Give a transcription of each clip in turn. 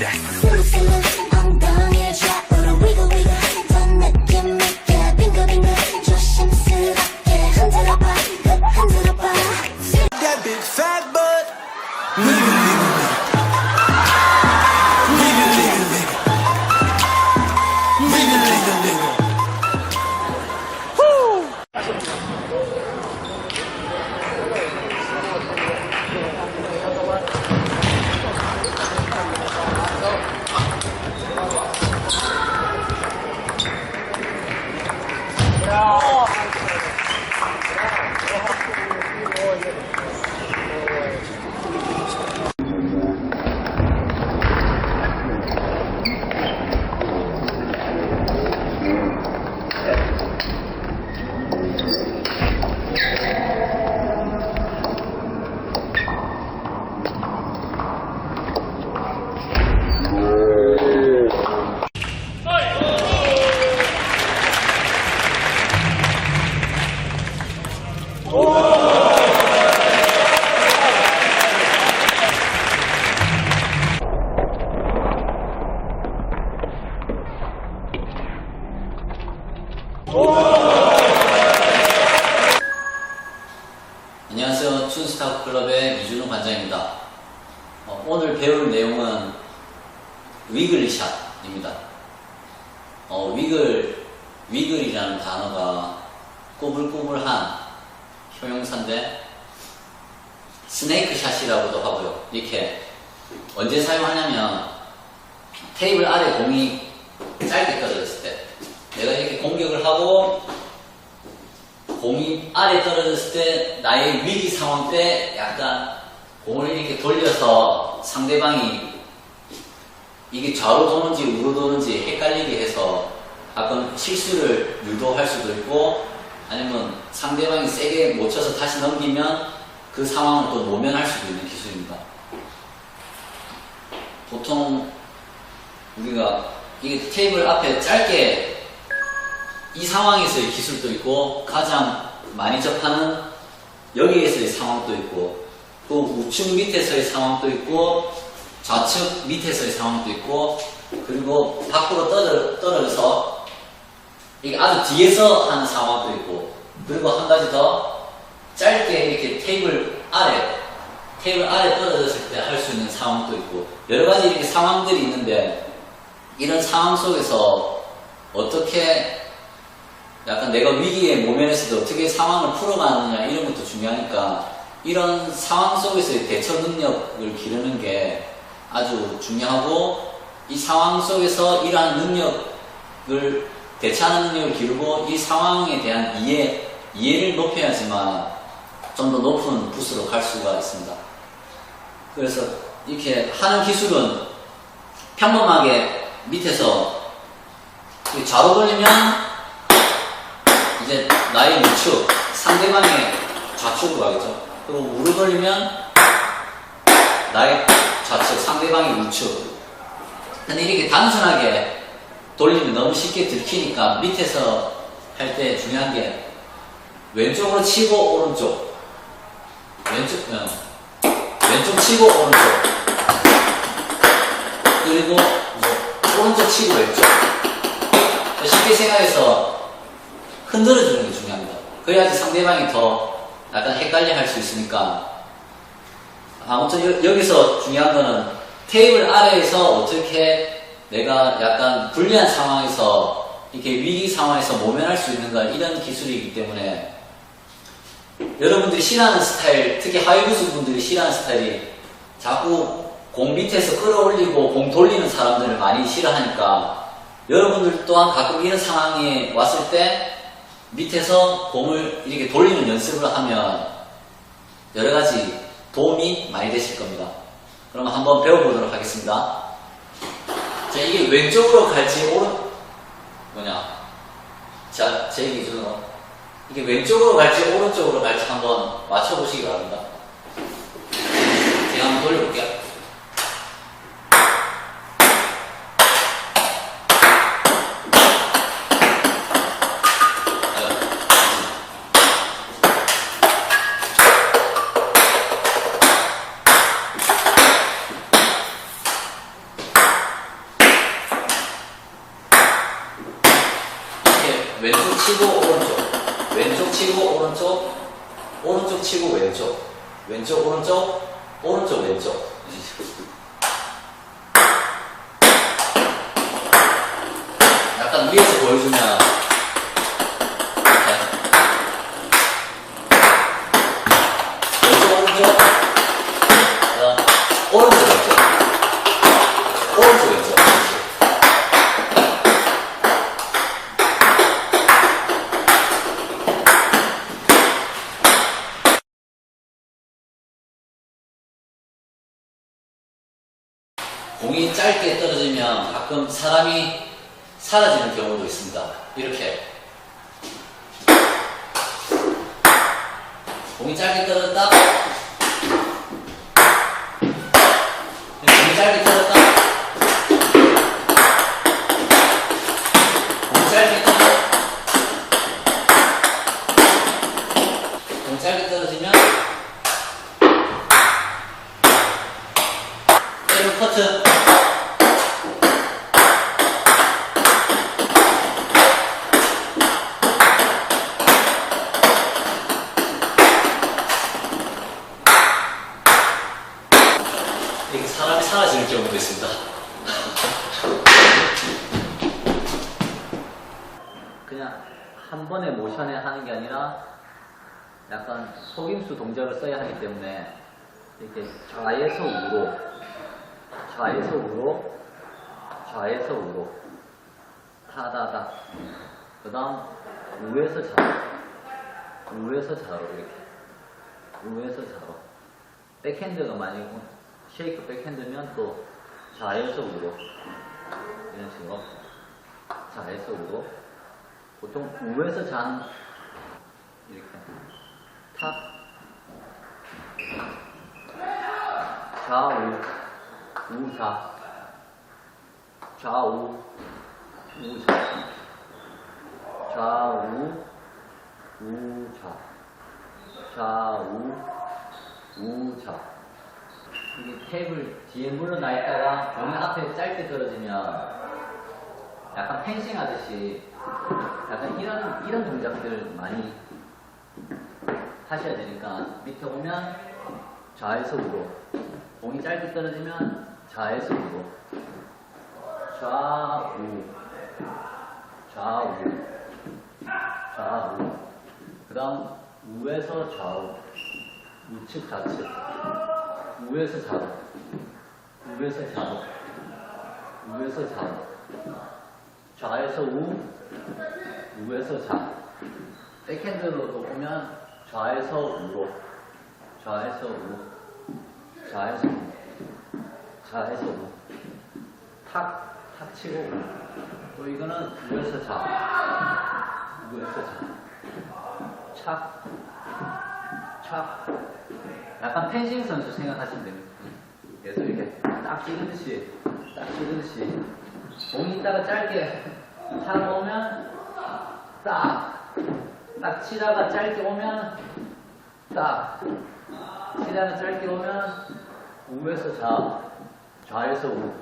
스 하고 공이 아래 떨어졌을 때 나의 위기 상황 때 약간 공을 이렇게 돌려서 상대방이 이게 좌로 도는지 우로 도는지 헷갈리게 해서 가끔 실수를 유도할 수도 있고 아니면 상대방이 세게 못 쳐서 다시 넘기면 그 상황을 또 모면할 수도 있는 기술입니다. 보통 우리가 이게 테이블 앞에 짧게 이 상황에서의 기술도 있고 가장 많이 접하는 여기에서의 상황도 있고 또 우측 밑에서의 상황도 있고 좌측 밑에서의 상황도 있고 그리고 밖으로 떨어, 떨어져서 이게 아주 뒤에서 하는 상황도 있고 그리고 한 가지 더 짧게 이렇게 테이블 아래 테이블 아래 떨어졌을 때 할 수 있는 상황도 있고 여러 가지 이렇게 상황들이 있는데 이런 상황 속에서 어떻게 약간 내가 위기에 모면했을 때 어떻게 상황을 풀어가느냐 이런 것도 중요하니까 이런 상황 속에서의 대처 능력을 기르는 게 아주 중요하고 이 상황 속에서 이러한 능력을 대처하는 능력을 기르고 이 상황에 대한 이해, 이해를 높여야지만 좀 더 높은 부스로 갈 수가 있습니다. 그래서 이렇게 하는 기술은 평범하게 밑에서 좌로 돌리면 이제 나의 우측, 상대방의 좌측으로 가겠죠. 그리고 우로 돌리면 나의 좌측, 상대방의 우측. 근데 이렇게 단순하게 돌리면 너무 쉽게 들키니까 밑에서 할 때 중요한 게 왼쪽으로 치고 오른쪽. 왼쪽, 어, 왼쪽 치고 오른쪽. 그리고 뭐 오른쪽 치고 왼쪽. 쉽게 생각해서 흔들어 주는 게 중요합니다. 그래야지 상대방이 더 약간 헷갈려 할 수 있으니까. 아무튼 여, 여기서 중요한 거는 테이블 아래에서 어떻게 내가 약간 불리한 상황에서 이렇게 위기 상황에서 모면할 수 있는가 이런 기술이기 때문에 여러분들이 싫어하는 스타일, 특히 하이브스 분들이 싫어하는 스타일이 자꾸 공 밑에서 끌어올리고 공 돌리는 사람들을 많이 싫어하니까 여러분들 또한 가끔 이런 상황에 왔을 때 밑에서 공을 이렇게 돌리는 연습을 하면 여러 가지 도움이 많이 되실 겁니다. 그럼 한번 배워보도록 하겠습니다. 자, 이게 왼쪽으로 갈지 오른 뭐냐? 자, 제 기준으로 이게 왼쪽으로 갈지 오른쪽으로 갈지 한번 맞춰보시기 바랍니다. 제가 한번 돌려볼게요. 왼쪽 치고 오른쪽. 왼쪽 치고 오른쪽. 오른쪽 치고 왼쪽. 왼쪽 오른쪽. 오른쪽 왼쪽 약간 위에서 보여주면 왼쪽 오른쪽 그다음 오른쪽 왼쪽 오른쪽 왼쪽 공이 짧게 떨어지면 가끔 사람이 사라지는 경우도 있습니다. 이렇게 공이 짧게 떨어졌다. 공이 짧게 떨어졌다. 공이 짧게 떨어. 공이 짧게 떨어지면 때로 커트. 이게 사람이 사라지는 경우도 있습니다. 그냥 한 번에 모션에 하는 게 아니라 약간 속임수 동작을 써야 때문에 이렇게 좌에서 우로, 좌에서 우로, 좌에서 우로, 타다다. 그 다음 우에서 좌로, 우에서 좌로 이렇게, 우에서 좌로. 백핸드가 만약에 쉐이크 백핸드면 또 좌에서 우로. 이런 식으로. 좌에서 우로. 보통 우에서 좌는 이렇게. 탑 좌우 우좌 좌우 우좌 좌우 우좌 좌우 우좌 이게 탭을 뒤에 물러나 있다가 공이 앞에 짧게 떨어지면 약간 펜싱 하듯이 약간 이런 이런 동작들 많이 하셔야 되니까 밑에 오면 좌에서 우로 공이 짧게 떨어지면 좌에서 우로 좌우 좌우 좌우. 그 다음 우에서 좌우 우측 좌측. 우에서 좌우 우에서 좌우 우에서 좌우. 좌에서 우 우에서 좌. 백핸드로도 보면 좌에서 우로 좌에서 우 좌에서 우 탁, 탁 치고. 우. 또 이거는 우에서 좌 우에서 좌 착, 착 약간 펜싱 선수 생각하시면 됩니다. 그래서 이렇게 딱 찍듯이, 딱 찍듯이, 공이 있다가 짧게 차고 오면, 딱, 딱 치다가 짧게 오면, 딱, 치다가 짧게 오면, 우에서 좌, 좌에서 우.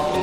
아,